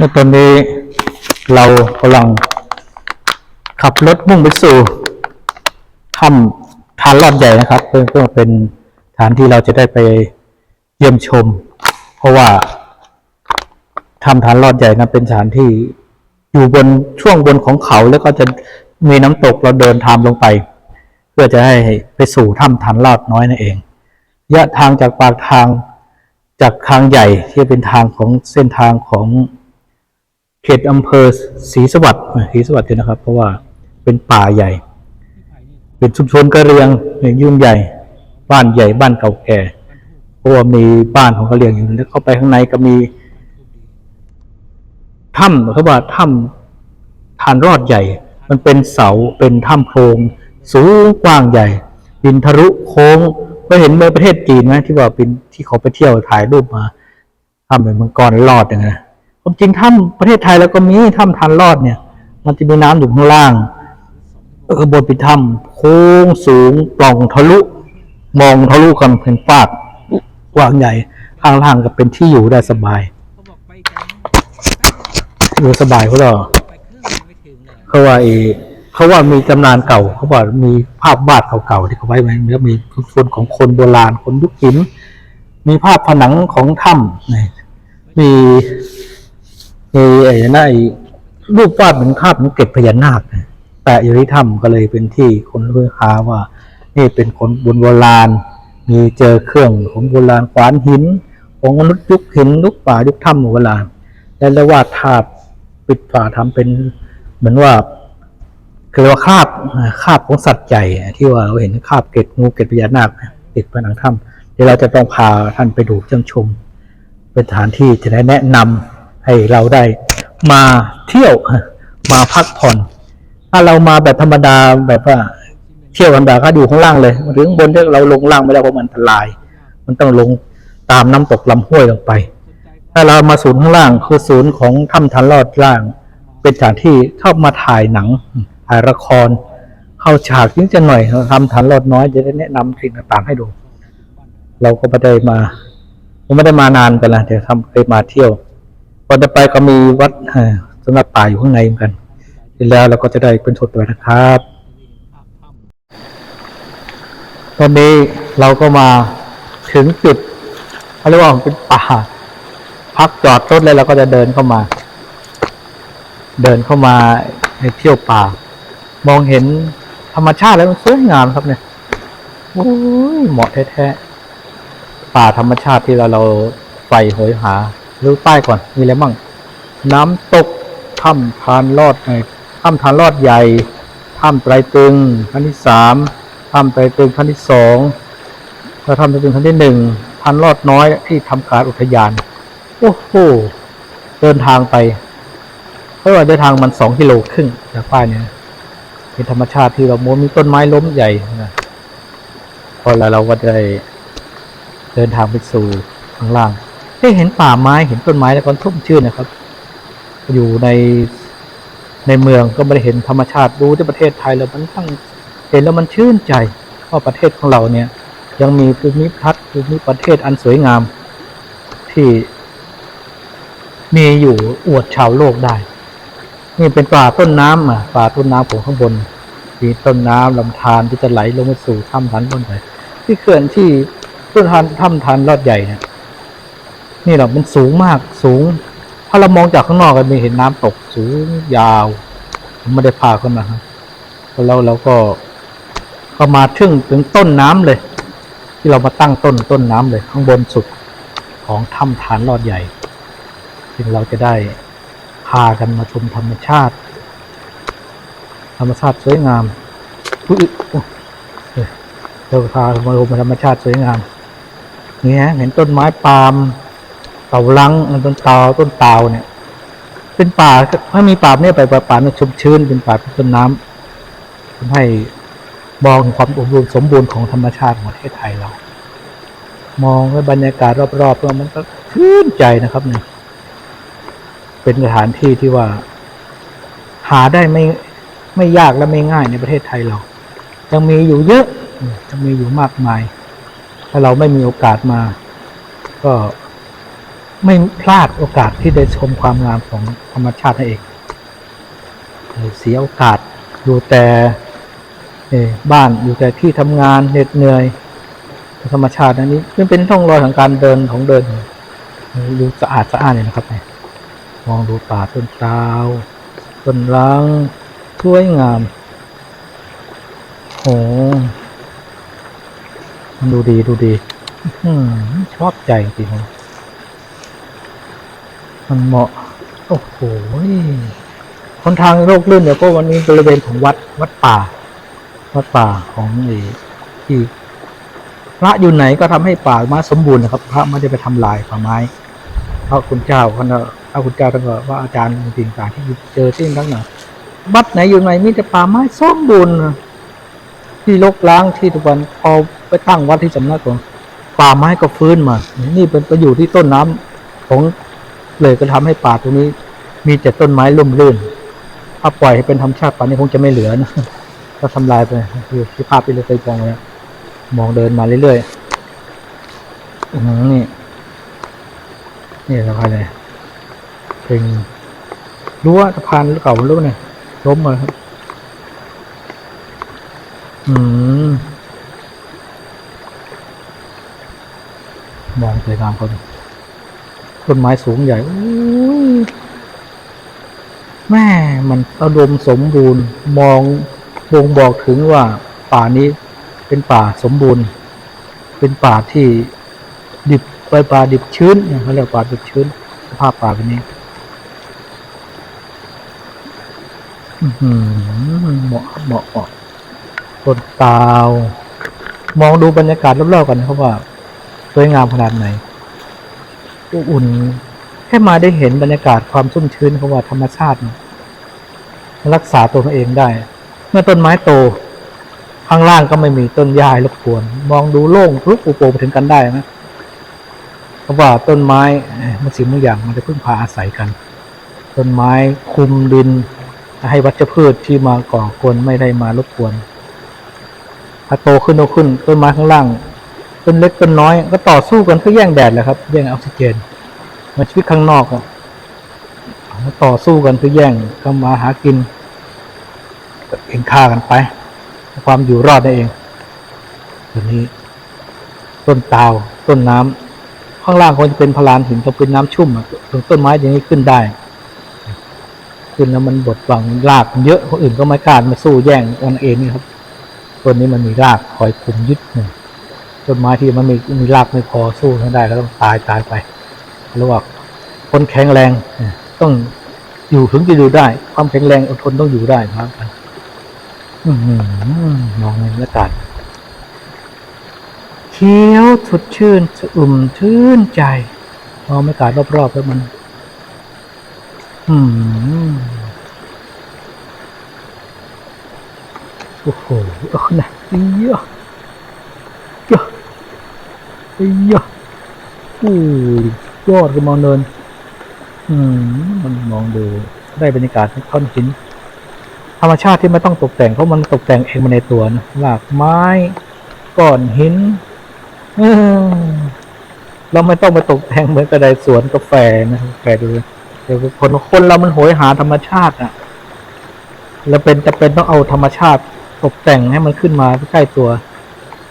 ในตอนนี้เรากำลังขับรถมุ่งไปสู่ถ้ำทานลอดใหญ่นะครับ เพื่อเพื่อเป็นฐานที่เราจะได้ไปเยี่ยมชม เพราะว่าถ้ำทานลอดใหญ่นั้นเป็นฐานที่อยู่บนช่วงบนของเขาแล้วก็จะมีน้ำตกเราเดินทางลงไป เพื่อจะให้ไปสู่ถ้ำทานลอดน้อยนั่นเองระยะทางจากปากทางจากทางใหญ่ที่เป็นทางของเส้นทางของ ขตอำเภอศรีสวัสดิ์ศรีสวัสดิ์เนี่ยนะครับ เพราะว่าเป็นป่าใหญ่ เป็นชุมชนกระเรียงยุ่งใหญ่ บ้านใหญ่บ้านเก่าแก่ เพราะว่ามีบ้านของกระเรียงอยู่แล้วเข้าไปข้างในก็มีถ้ำเขาว่าถ้ำทานรอดใหญ่ มันเป็นเสาเป็นถ้ำโพรงสูงกว้างใหญ่ดินทะลุโค้งเคยเห็นในประเทศจีนไหมที่ว่าเป็นที่เขาไปเที่ยวถ่ายรูปมาถ้ำเป็นมังกรรอดอย่างเงี้ย ความจริงถ้ำประเทศไทยแล้วก็มีถ้ำทานรอดเนี่ย มันจะมีน้ำอยู่ข้างล่างเออบนป็นถ้ำโค้งสูงปล่องทะลุ มองทะลุกันเป็นฟากกว้างใหญ่ข้างล่างก็เป็นที่อยู่ได้สบายอยู่สบายเขาหรอเครื่องยังไม่ถึงเลยเขาว่าไอ้เขาว่ามีตำนานเก่าเขาบอกมีภาพวาดเก่าๆที่เขาไว้ไว้แล้วมีส่วนของคนโบราณคนยุคหินมีภาพผนังของถ้ำนี่ มีมีไอ้นั่นไอ้รูปวาดเหมือนภาพเหมือนเกล็ดพญานาคนะแปะอยู่ที่ถ้ำก็เลยเป็นที่คนเลือค้าว่า นี่เป็นคนบนโบราณ มีเจอเครื่องของโบราณขวานหิน ของมนุษย์ยุคหินยุคป่ายุคถ้ำโบราณและแล้ววาดภาพปิดฝาทำเป็นเหมือนว่าคือว่าคาบคาบของสัตว์ใหญ่ที่ว่าเราเห็นคาบเกล็ดงูเกล็ดพญานาคติดผนังถ้ำเดี๋ยวเราจะต้องพาท่านไปดูเยี่ยมชม เป็นสถานที่จะได้แนะนำ ให้เราได้มาเที่ยวมาพักผ่อน ถ้าเรามาแบบธรรมดาแบบว่าเที่ยวธรรมดาก็อยู่ข้างล่างเลยหรือข้างบนที่เราลงล่างไม่ได้เพราะมันอันตราย มันต้องลงตามน้ำตกลำห้วยลงไป ถ้าเรามาศูนย์ข้างล่างคือศูนย์ของถ้ำทันลอดล่าง เป็นสถานที่ชอบมาถ่ายหนังถ่ายละคร เข้าฉากนิดจะหน่อยทำทันลอดน้อยจะได้แนะนำสิ่งต่างๆให้ดู เราก็ไม่ได้มาผมไม่ได้มานานไปล้วเดี๋ยวทำเคยมาเที่ยว ก่อนจะไปก็มีวัดสำหรับป่าอยู่ข้างในเหมือนกันทีแล้วเราก็จะได้เป็นสดไปนะครับ ตอนนี้เราก็มาถึงจุดเขาเรียกว่าเป็นป่า พักจอดรถเลยเราก็จะเดินเข้ามา เดินเข้ามาในเที่ยวป่า มองเห็นธรรมชาติแล้วมันสวยงามครับเนี่ยโอ้ยเหมาะแท้ๆป่าธรรมชาติที่เราเราใฝ่โหยหา ดูใต้ก่อน มีอะไรบ้าง น้ำตกถ้ำทานลอดไงถ้ำทานลอดใหญ่ถ้ำไตรตึงขั้นที่สามถ้ำไตรตึงขั้นที่สองแล้วถ้ำไตรตึงขั้นที่หนึ่งทานลอดน้อยที่ทำการอุทยาน โอ้โห เดินทางไปเพราะว่าเดินทางมันสองกิโลครึ่งจากป้ายเนี่ยเป็นธรรมชาติที่เราโมมีต้นไม้ล้มใหญ่นะพอแล้วเราก็ได้เดินทางไปสู่ข้างล่าง ได้เห็นป่าไม้เห็นต้นไม้แล้วก็ทุ่มชื่นนะครับ อยู่ในในเมืองก็ไม่ได้เห็นธรรมชาติดูที่ประเทศไทยแล้วมันทั้งเห็นแล้วมันชื่นใจว่าประเทศของเราเนี่ย ยังมีภูมิทัศน์ภูมิประเทศอันสวยงาม ที่มีอยู่อวดชาวโลกได้ นี่เป็นป่าต้นน้ำอะป่าต้นน้ำของข้างบนมีต้นน้ำลำธารที่จะไหลลงมาสู่ถ้ำทันต้นใหญ่ที่เขื่อนที่ต้นทานถ้ำทันลอดใหญ่เนี่ย นี่เรามันสูงมากสูง ถ้าเรามองจากข้างนอกก็มีเห็นน้ำตกสูงยาวผมไม่ได้พาขึ้นมาครับแล้วเราก็เข้ามาถึงถึงต้นน้ำเลย ที่เรามาตั้งต้นต้นน้ำเลย ข้างบนสุดของถ้ำฐานลอดใหญ่ซึ่งเราจะได้พากันมาชมธรรมชาติ ธรรมชาติสวยงามอุ๊ยโอ้เอ้ยเราพามาชมธรรมชาติสวยงามนี่ฮะเห็นต้นไม้ปาล์ม เต่าลังต้นตาต้นเตาเนี่ย เป็นป่าถ้ามีป่าเนี่ยไปป่าป่าเนี่ยชุ่มชื้นเป็นป่าเป็นต้นน้ำทำให้มองความอุดมสมบูรณ์ของธรรมชาติของประเทศไทยเรา มองแล้วบรรยากาศรอบๆแล้วมันก็ชื่นใจนะครับเนี่ยเป็นสถานที่ที่ว่า หาได้ไม่ไม่ยากและไม่ง่ายในประเทศไทยเรา ยังมีอยู่เยอะยังมีอยู่มากมาย ถ้าเราไม่มีโอกาสมา ก็ ไม่พลาดโอกาสที่ได้ชมความงามของธรรมชาตินั่นเองเออเสียโอกาสอยู่แต่บ้านอยู่แต่ที่ทำงานเหน็ดเหนื่อยธรรมชาติอันนี้มันเป็นร่องรอยของการเดินของเดินดูสะอาดสะอาดเลยนะครับเนี่ยมองดูป่าต้นตาวต้นรังสวยงามโอ้มันดูดีดูดีชอบใจจริงๆ มันเหมาะ โอ้โหคนทางโลกลื่นเนี่ยก็วันนี้บริเวณของวัดวัดป่า วัดป่าของไอ้ที่พระอยู่ไหนก็ทำให้ป่าไม้สมบูรณ์นะครับ พระไม่ได้ไปทำลายป่าไม้เพราะคุณเจ้าท่านพระคุณเจ้าท่านก็ว่าอาจารย์จริงๆต่างที่เจอที่ทั้งนั้นวัดไหนอยู่ไหนมีแต่ป่าไม้สมบูรณ์ที่ลกล้างที่ทุกวันพอไปตั้งวัดที่สำนักของป่าไม้ก็ฟื้นมา นี่เป็นไปอยู่ที่ต้นน้ำของ เลยก็ทำให้ป่าตรงนี้ มีแต่ต้นไม้ร่มรื่น ถ้าปล่อยให้เป็นธรรมชาติป่านี้คงจะไม่เหลือนะก็ทำลายไปคือที่ภาพที่เราเคยมองเลยมองเดินมาเรื่อยๆอือหือนี่นี่สะพานเลยเป็นรั้วสะพานเก่ารั้เนี่ยล้มมาครับ อืม มองสวยงามเขาดิ ต้นไม้สูงใหญ่แม่มันอุดมสมบูรณ์มองบ่งบอกถึงว่าป่านี้เป็นป่าสมบูรณ์ เป็นป่าที่ดิบไปป่าดิบชื้นเขาเรียกป่าดิบชื้น สภาพป่าแบบนี้เหมาะเหมาะเหมาะต้นตาว มองดูบรรยากาศรอบๆกันครับว่าสวยงามขนาดไหน อุ่นแค่มาได้เห็นบรรยากาศความชุ่มชื้นของว่าธรรมชาติ รักษาตัวเองได้ เมื่อต้นไม้โต ข้างล่างก็ไม่มีต้นหญ้ารบกวน มองดูโล่งทุกอุโปงไปถึงกันได้นะเพราะว่าต้นไม้มันสิ่งบางอย่างมันจะพึ่งพาอาศัยกัน ต้นไม้คุมดิน ให้วัชพืชที่มาก่อกวนไม่ได้มารบกวนถ้โตขึ้นโตขึ้นต้นไม้ข้างล่าง ต้นเล็กต้นน้อย ก็ต่อสู้กันเพื่อแย่งแดดแหละครับ แย่งออกซิเจน มาชีวิตข้างนอกอะต่อสู้กันเพื่อแย่งก็มาหากินเองฆ่ากันไป ความอยู่รอดนั่นเองตัวนี้ ต้นตาวต้นน้ำข้างล่างคงจะเป็นพลานหินก็เป็นน้ำชุ่มตรงต้นไม้อย่างนี้ขึ้นได้ขึ้นแล้วมันบดบังรากมันเยอะคนอื่นก็ไม่กล้ามาสู้แย่งกันเองนี่ครับต้นนี้มันมีรากคอยคุมยึดเนี่ย ต้นไม้ที่มันมีมีรากไม่พอสู้ไม่ได้ก็ต้องตายตายไปหรือว่าคนแข็งแรงต้องอยู่ถึงจะอยู่ได้ ความแข็งแรงอดทนต้องอยู่ได้ครับมองในบรรยากาศเขียวสดชื่นสอุ่มชื่นใจมองบรรยากาศรอบๆแล้วมัน อืมโอ้โหเอานะเยอะ ไอ้ยะโอ้ยยอดก็มองเดิน อืมมันมองดูได้บรรยากาศของท่อนหินธรรมชาติที่ไม่ต้องตกแต่งเพราะมันตกแต่งเองมาในตัวนะหลากไม้ก้อนหินเราไม่ต้องไปตกแต่งเหมือนกระไดสวนกาแฟนะกาแฟดูเดี๋ยวคนคนเรามันโหยหาธรรมชาติอะแล้วเป็นจะเป็นต้องเอาธรรมชาติตกแต่งให้มันขึ้นมาใกล้ตัว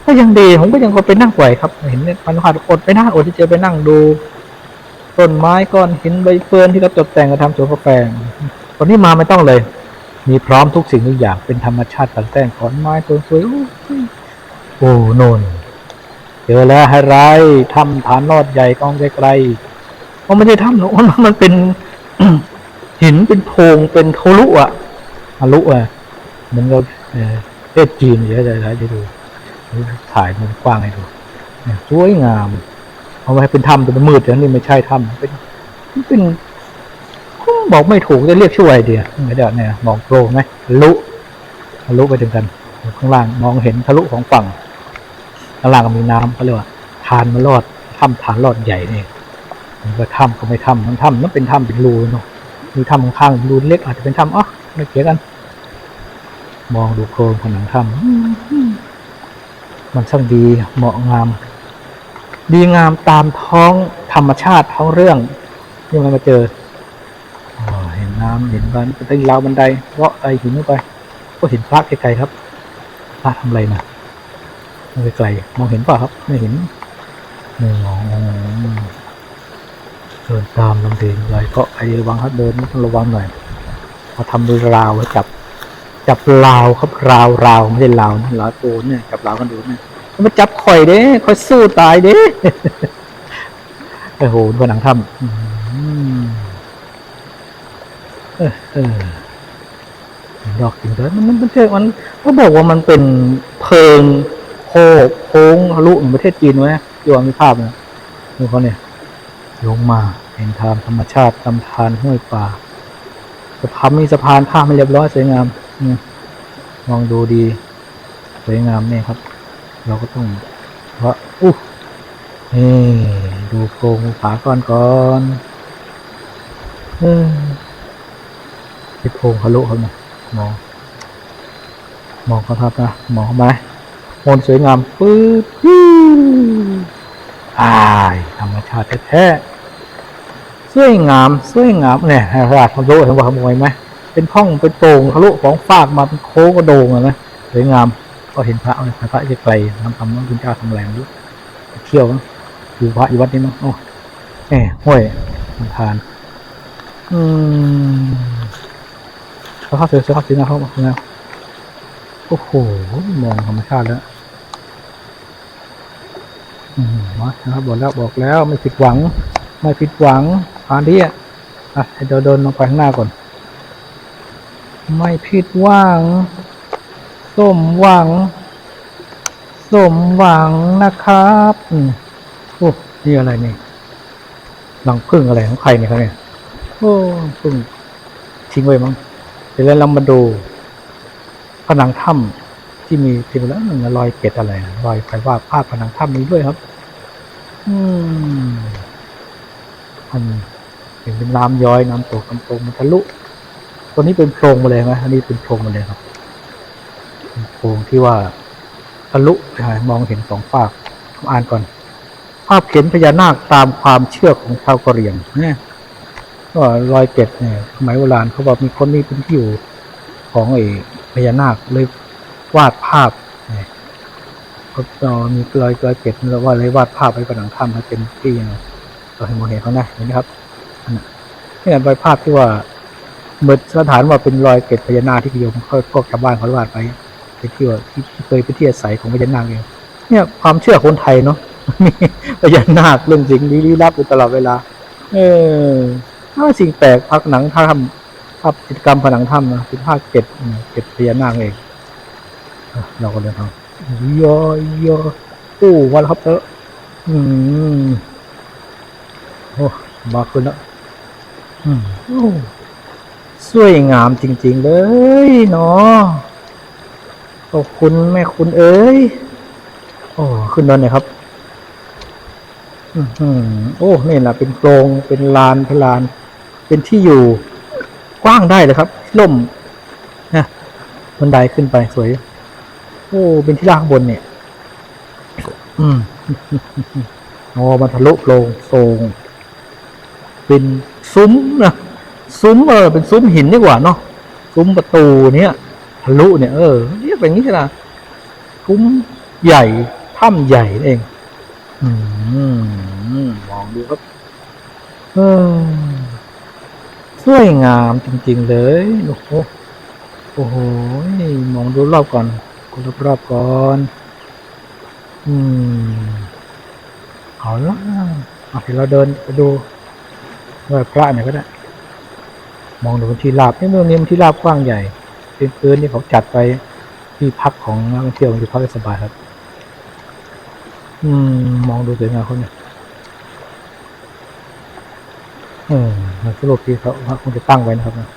ก็ยังดีผมก็ยังไปนั่งไหวครับ เห็นเนี่ยมันผ่านอดไปนั่งอดที่จะไปนั่งดูต้นไม้ก้อนหินใบเฟิร์นที่เขาตกแต่งกระทำสวนกาแฟคนนี้มาไม่ต้องเลย มีพร้อมทุกสิ่งทุกอย่างเป็นธรรมชาติต่างแต่งขอนไม้ต้นสวยโอ้โอ้โนนเจอแล้วให้ไรถ้ำฐานลอดใหญ่กองไกลๆมันไม่ใช่ถ้ำหรอกมันมันเป็นหินเป็นโพรงเป็นทะลุอะทะลุอะเหมันก็เออประเทศจีนเดี๋ยวจะจะดู ถ่ายมุมกว้างให้ดูสวยงาม เอาไว้เป็นถ้ำแต่มันมืดแต่นี่ไม่ใช่ถ้ำเป็นเป็นบอกไม่ถูกจะเรียกชื่ออะไรเดียวเดี๋ยวเนี่ยมองโปร่งไหมทะลุทะลุไปถึงกัน ข้างล่างมองเห็นทะลุของฝั่งข้างล่างก็มีน้ำเขาเรียกว่าทานมาลอดถ้ำฐานลอดใหญ่นี่มันก็ถ้ำก็ไม่ถ้ำมันถ้ำนั่นเป็นถ้ำเป็นรูเนาะมีถ้ำข้างรูเล็กอาจจะเป็นถ้ำอ๋อไม่เกี่ยวกัน มองดูโครงผนังถ้ำ มันช่างดีเหมาะงาม ดีงามตามท้องธรรมชาติทั้งเรื่องที่มันมาเจออเห็นน้ำเห็นบ้านเป็นราวบันไดเลาะไอหินเข้าไป ก็เห็นพระไกลๆครับพระทำอะไรนะมองไกลๆมองเห็นป่ะครับ ไม่เห็นมองเดินตามลำเดินไปก็ไอระวังครับเดินต้องระวังหน่อยมาทำมือราวไว้จับ จับราวครับราวราวไม่ใช่ราวนะราวโอนเนี่ยจับราวกันดูเนี่ยมันมาจับข่อยเด้ข่อยสู้ตายเด้โอ้โหดูหนังถ้ำเออเออดอกจิงเกิดมันมันมันเชื่อมันเขาบอกว่ามันเป็นเพลิงโคโค้งทะลุของประเทศจีนไว้นะที่ว่ามีภาพนะดูเขาเนี่ยลงมาเห็นทางธรรมชาติลำธารห้วยป่าสะพานมีสะพานข้ามไม่เรียบร้อยสวยงาม มองดูดีสวยงามเนี่ยครับ เราก็ต้องเพราะอู้นี่ดูโครงผาก่อนก่อนเออที่โครงทะลุเขาเนี่ยมองมองเขาทับนะมองเข้ามาโมนสวยงามปื๊ดอายธรรมชาติแท้ๆสวยงาม สวยงามเนี่ยราดทะลุเห็นว่าขโมยไหม เป็นห้องเป็นโปร่งทะลุของฟากมาเป็นโค้งกระโดงอะนะสวยงาม ก็เห็นพระเลยพระจะไกลทำทำน้องคุณเจ้าทำแรงด้วยเที่ยวนะดูพระอีวัดนี้มั้งโอ้แหมห้วยลำธารอืมสภาพสวยสภาพสวยงามเข้ามาแล้วโอ้โหมองธรรมชาติแล้วอืมมานะครับบอกแล้วบอกแล้วไม่ผิดหวัง ไม่ผิดหวังผ่านที่อะอะให้เดินเดินลงไปข้างหน้าก่อน ไม่ผิดหวัง สมหวัง สมหวังนะครับอโอ้นี่อะไรนี่หลังพึ่งอะไรของใครเนี่ยครับเนี่ยโอ้พึ่งทิ้งไว้มั้งเสร็จแล้วเรามาดูผนังถ้ำที่มีทีละหนึ่งรอยเกล็ดอะไรรอยไฟว่าภาพผนังถ้ำนี้ด้วยครับ อืมมันเห็นเป็นน้ำย้อยน้ำตกน้ำตกมันทะลุ ตัวนี้เป็นโพรงมาเลยไหมอันนี้เป็นโพรงมาเลยครับโพรงที่ว่าทะลุไปมองเห็นสองฝากอ่านก่อน ภาพเขียนพญานาคตามความเชื่อของชาวกะเหรี่ยงเนี่ยก็รอยเกล็ดเนี่ยสมัยโบราณเขาบอกมีคนนี้เป็นที่อยู่ของไอ้พญานาคเลยวาดภาพเนี่ยเขามีรอยรอยเกล็ดแล้วว่าเลยวาดภาพไว้ผนังถ้ำให้เป็นที่เราเห็นมเห็นเขานะเห็นไหมครับนน่ะนี่รอยภาพที่ว่า เหมือนสถานว่าเป็นรอยเกล็ดพญานาคที่พิยมเขาพวกชาวบ้านเขาวาดไปเป็นที่ว่าที่เคยเป็นที่อาศัยของพญานาคเองเนี่ยความเชื่อคนไทยเนาะมีพญานาคเรื่องสิ่งลี้ลับอยู่ตลอดเวลา เออถ้าสิ่งแปลกพักหนังถ้ำภาพกิจกรรมผนังถ้ำนะเป็นภาคเจ็ดเจ็ดพญานาคเองเราก็เดินทางยอยอโอ้วันครับเถอะอืมโอ้มาขึ้นแล้วอืมโอ้ สวยงามจริง ๆ เลยเนาะขอบคุณแม่คุณเอ้ย โอ้ขึ้นเดินหน่อยครับอือหือโอ้นี่แหละเป็นโครงเป็นลานเป็นลาน เป็นที่อยู่ กว้างได้เลยครับ ล่มนะบันไดขึ้นไปสวย โอ้ เป็นที่ล่างบนเนี่ย อืมโอ้มันทะลุโปรงโทรงเป็นซุ้มนะ ซุ้มเออเป็นซุ้มหินดีกว่าเนาะซุ้มประตูเนี้ยทะลุเนี่ยเออเรียกแบบนี้ใช่ไหมซุ้มใหญ่ถ้ำใหญ่เองอืมมองดูครับเออสวยงามจริง ๆ เลยโอ้โหโอ้โหมองดูรอบก่อนดูรอบๆก่อน อืมเอาละเอาเดี๋ยวเราเดินไปดูไหว้พระหน่อยก็ได้ มองดูพื้นที่ราบนี่เมืองนี้มันที่ราบกว้างใหญ่เป็นพื้นที่เขาจัดไปที่พักของนักท่องเที่ยวมันจะพักได้สบายครับ อืม มองดูสวยงามเขาเนี่ยออมันสรุปที่เขาเขาคงจะตั้งไว้นะครับนะ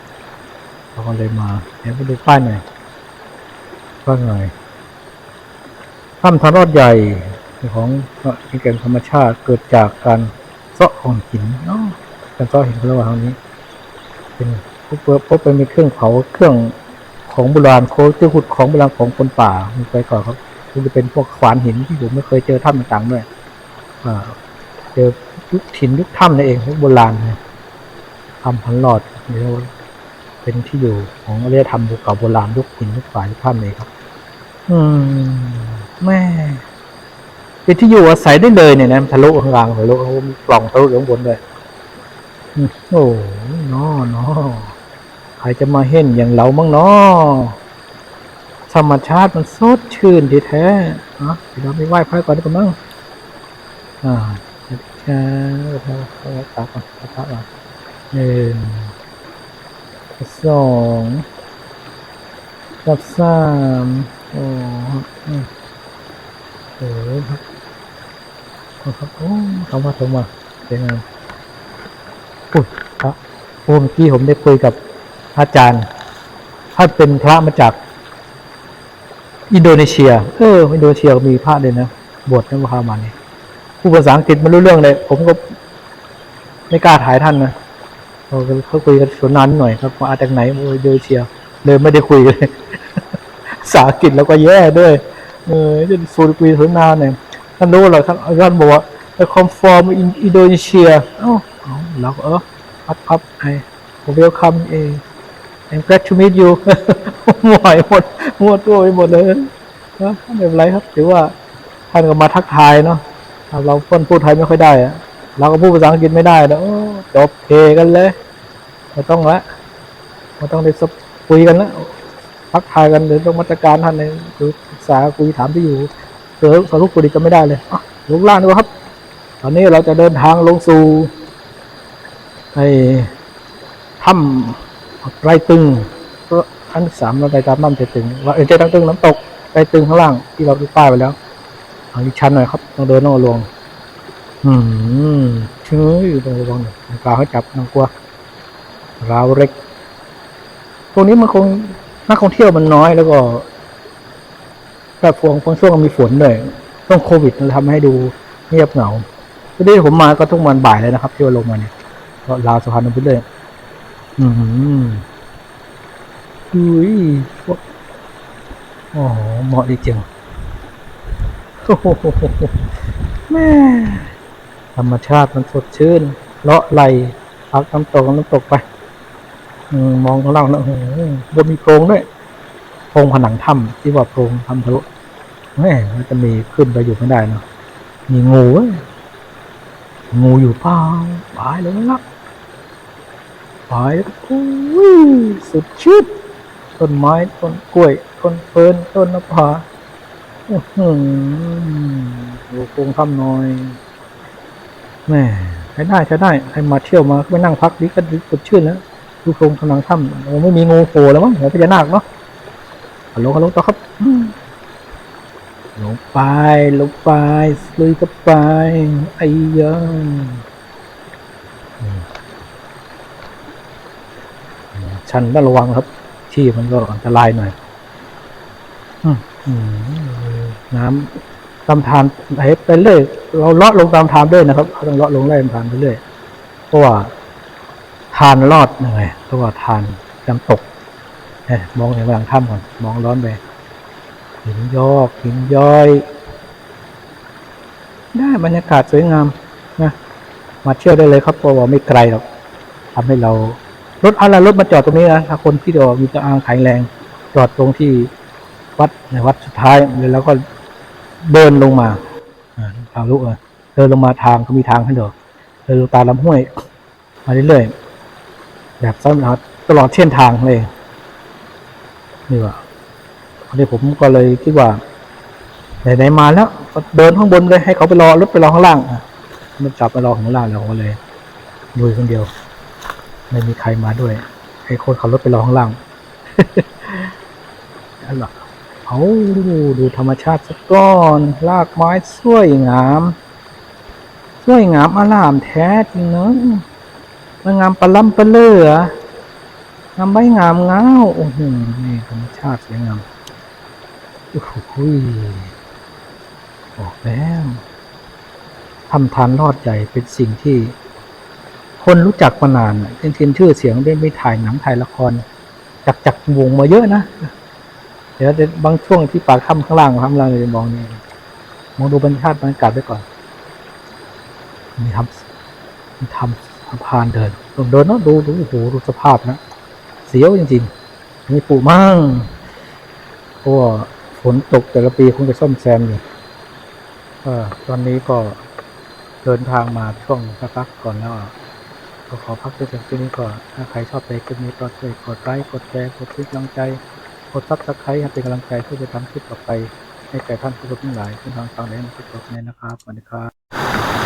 เราก็เลยมาเดี๋ยวไปดูป้ายหน่อยป้ายหน่อยถ้ำทารอดใหญ่ของที่เกิดธรรมชาติเกิดจากการเซาะของหินเนาะการเซาะหินเระหว่างตรงนี้ เป็นพบพบเป็นมีเครื่องเผาเครื่องของโบราณโคเครื่องขุดของโบราณของคนป่ามีไปก่อนครับมันจะเป็นพวกขวานหินที่ผมไม่เคยเจอถ้ำต่างๆด้วยเจอยุคถิ่นยุคถ้ำนั่นเองยุคโบราณนะทำพันหลอดเดี๋ยวเป็นที่อยู่ของอารยธรรมเก่าโบราณยุคหินยุคฝายยุคถ้ำเลยครับ อืมแม่เป็นที่อยู่อาศัยได้เลยเนี่ยนะทะลุข้างล่างทะลุเขามีปล่องทะลุข้างบนด้วย โอ้นอนาะใครจะมาเห็นอย่างเรามั่งเนาะธรรมชาติมันสดชื่นทีแท้อะเดี๋ยวเราไปไหว้พระก่อนดีกว่ามั้งอ่าแค่พระพระตาก่อนพระตาก่อนหนึ่งสองกับสามโอ้ครับอืมโอ้ครับโอ้ครับโอ้คำว่าสมว่าสวยงาม อุ้ยพระโอ้เมื่อกี้ผมได้คุยกับอาจารย์ท่านเป็นพระมาจาก อินโดนีเซีย เออ อินโดนีเซียมีพระเลยนะ บวชนักพามาเนี่ยผู้ภาษาอังกฤษไม่รู้เรื่องเลย ผมก็ไม่กล้าถ่ายท่านนะเขาเขาคุยกันสนนานหน่อยครับมาจากไหนอินโดนีเซีย เลยไม่ได้คุยเลยภาษาอังกฤษแล้วก็แย่ด้วย เออจะสูดคุยสนนานเนี่ยท่านรู้เหรอท่านท่านบอกว่า I come from in- Indonesia อ้าเอ เราก็เออครับครับไอ้ welcome เอง I'm glad to meet you หมวยหมดหมดตัวไปหมดเลยนะไม่เป็นไรครับถือว่าท่านก็มาทักทายเนาะเราเพิ่นพูดไทยไม่ค่อยได้อะเราก็พูดภาษาอังกฤษไม่ได้นะโอ้จบเทกันเลยไม่ต้องละไม่ต้องได้สบคุยกันล้วทักทายกันเดี๋ยวต้องมาตรการท่านเลยคือปรึกษาคุยถามที่อยู่เจอสรุปคุยก็ไม่ได้เลยอะลงล่างดีกว่าครับ ตอนนี้เราจะเดินทางลงสู่ ไอ้ถ้ำไรตึงก็อันสามเราไปตามน้ำใจตึงว่าเออใจตั้งตึงน้ำตกใจตึงข้างล่างที่เราดูป้ายไปแล้วเอาอีกชั้นหน่อยครับต้องเดินต้องระวังอืมเชื่ออยู่ต้องระวังหน่อยกาวให้จับน้องกลัวราวเล็กตรงนี้มันคงนักท่องเที่ยวมันน้อยแล้วก็แบบฟวงฟงช่วงมีฝนด้วยต้องโควิดมันทำให้ดูเงียบเหงาทีนี้ผมมาก็ทุกวันบ่ายเลยนะครับ ที่ว่าลงมาเนี่ย ก็ราวสะพานนพุทธเลย อืมอุ้ยโอ้โหเหมาะดีจังโอ้โหแม่ธรรมชาติมันสดชื่น เลาะไหลพักน้ำตกน้ำตกไปอืมองข้างล่างนะโอ้โหบนมีโพรงด้วยโพรงผนังถ้ำที่ว่าโพรงทำทะลุแม่มันจะมีขึ้นไปอยู่ไม่ได้เนาะมีงูเว้ยงูอยู่เปล่าตายเลยนะ ไปโอ้ยสุดชิดต้นไม้ต้นกล้วยต้นเฟิร์นต้นนภาอื้อหือดูโคงถ้ำหน้อยแม่ใช้ได้ใช้ได้ใครมาเที่ยวมาไปนั่งพักดีก็สดชื่นแล้วดูโครงผนังถ้ำโอ้ไม่มีงูโผล่แล้วมั้งหัวพญานาคเนาะฮัลโหลฮัลโหลต่อครับอืมลงไปลงไปลุยกับไปไอ้ยัง ชันต้องระวังครับ ที่มันก็อันตรายหน่อยน้ำตามทานไหลไปเรื่อยเราเลาะลงตามทานด้วยนะครับเราต้องเลาะลงไล่ตามทานไปเรื่อยเพราะว่าทานรอดยังไงเพราะว่าทานน้ำตกมองเห็นกลางถ้ำก่อนมองร้อนไปหินยอกหินย้อย ได้บรรยากาศสวยงามนะมาเที่ยวได้เลยครับเพราะว่าไม่ไกลหรอกทำให้เรา รถอะไรรถมาจอดตรงนี้นะถ้าคนที่จะมีตะอางแข็งแรง จอดตรงที่วัดในวัดสุดท้ายแล้วก็เดินลงมาอ่าทางลุกอะเดินลงมาทางก็มีทางให้เดินเดินลงตามลำห้วย มาเรื่อยๆแบบสั้นตลอดเส้นทางเลยนี่ว่าอันนี้ผมก็เลยคิดว่าไหนๆมาแล้วก็เดินข้างบนเลยให้เขาไปรอรถไปรอข้างล่างมันจับไปรอข้างล่างแล้วก็เลยลุยคนเดียว ไม่มีใครมาด้วยให้คนขับรถไปรอข้างล่างนั่นหละเอาดูดูธรรมชาติสักก้อนรากไม้สวยงาม สวยงามอลามแท้จริงเนอะมันงามปลาล่ำปลาเลืองามใบงามเงาโอ้โหนี่ธรรมชาติสวยงามโอ้โหบอกแล้วทำทานรอดใหญ่เป็นสิ่งที่ คนรู้จักมานานเช่นทีนชื่อเสียงได้ไม่ถ่ายหนังถ่ายละคร จากจากวงมาเยอะนะเดี๋ยวจะบางช่วงที่ปากถ้ำข้างล่างข้างล่างเลยมองนี่มองดูบรรยากาศบรรยากาศไปก่อนมีทำมีทำสะพานเดินลงเดินเนาะดูดูโอ้โหดูสภาพนะเสียวจริงๆมีปูมั่งเพราะว่าฝนตกแต่ละปีคงจะซ่อมแซมอยู่เออตอนนี้ก็เดินทางมาช่วงสักพักก่อนแล้ว ก็ขอพักด้วยเพียงแค่นี้ก่อน ถ้าใครชอบในคลิปนี้ก็ช่วยกดไลค์ กดแชร์ กดคลิกกำลังใจ กดซับสไครต์ให้เป็นกำลังใจเพื่อจะทำคลิปต่อไป ให้แก่ท่านผู้ชมทั้งหลายที่ทางฟังได้ในคลิปต่อไปนะครับสวัสดีครับ